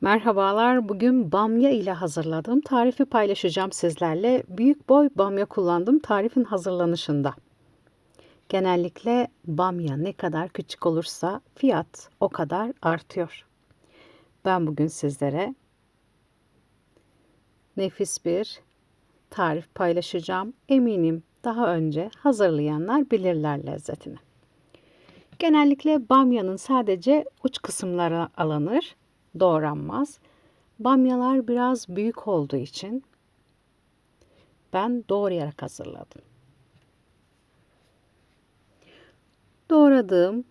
Merhabalar. Bugün bamya ile hazırladığım tarifi paylaşacağım sizlerle. Büyük boy bamya kullandım tarifin hazırlanışında. Genellikle bamya ne kadar küçük olursa fiyat o kadar artıyor. Ben bugün sizlere nefis bir tarif paylaşacağım. Eminim daha önce hazırlayanlar bilirler lezzetini. Genellikle bamyanın sadece uç kısımları alınır, doğranmaz. Bamyalar biraz büyük olduğu için ben doğrayarak hazırladım. Doğradığım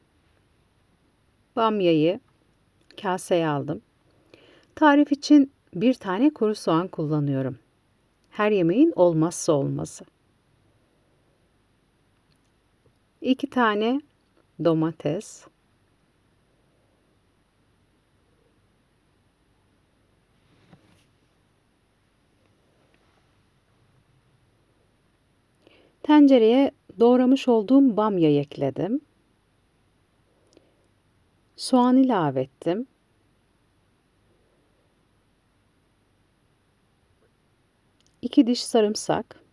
bamyayı kaseye aldım. Tarif için bir tane kuru soğan kullanıyorum. Her yemeğin olmazsa olmazı. İki tane domates, Tencereye doğramış olduğum bamya ekledim. Soğan ilave ettim. İki diş sarımsak.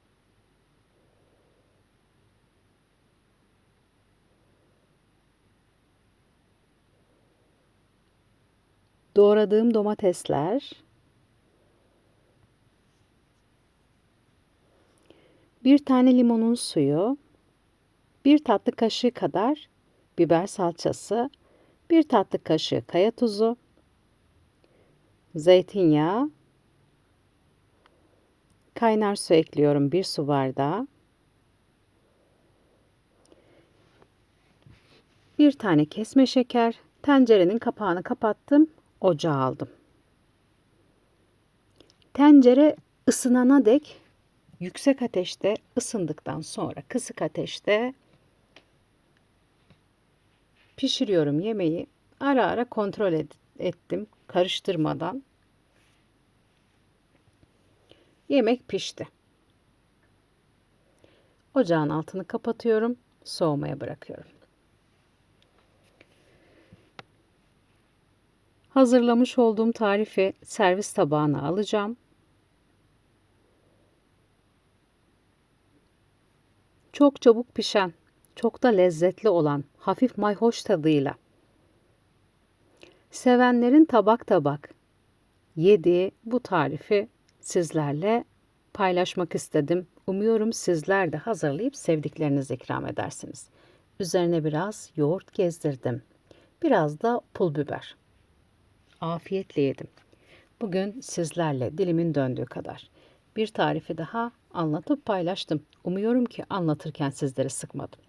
Doğradığım domatesler. Bir tane limonun suyu, bir tatlı kaşığı kadar biber salçası, bir tatlı kaşığı kaya tuzu, zeytinyağı, kaynar su ekliyorum bir su bardağı, bir tane kesme şeker, tencerenin kapağını kapattım, ocağa aldım. Tencere ısınana dek yüksek ateşte ısındıktan sonra kısık ateşte pişiriyorum yemeği. Ara ara kontrol et, ettim karıştırmadan. Yemek pişti. Ocağın altını kapatıyorum, soğumaya bırakıyorum. Hazırlamış olduğum tarifi servis tabağına alacağım. Çok çabuk pişen, çok da lezzetli olan, hafif mayhoş tadıyla. Sevenlerin tabak tabak yediği bu tarifi sizlerle paylaşmak istedim. Umuyorum sizler de hazırlayıp sevdiklerinize ikram edersiniz. Üzerine biraz yoğurt gezdirdim. Biraz da pul biber. Afiyetle yedim. Bugün sizlerle dilimin döndüğü kadar bir tarifi daha anlatıp paylaştım. Umuyorum ki anlatırken sizleri sıkmadım.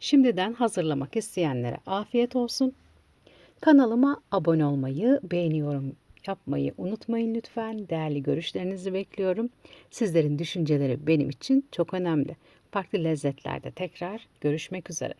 Şimdiden hazırlamak isteyenlere afiyet olsun. Kanalıma abone olmayı, beğeniyorum yapmayı unutmayın lütfen. Değerli görüşlerinizi bekliyorum. Sizlerin düşünceleri benim için çok önemli. Farklı lezzetlerde tekrar görüşmek üzere.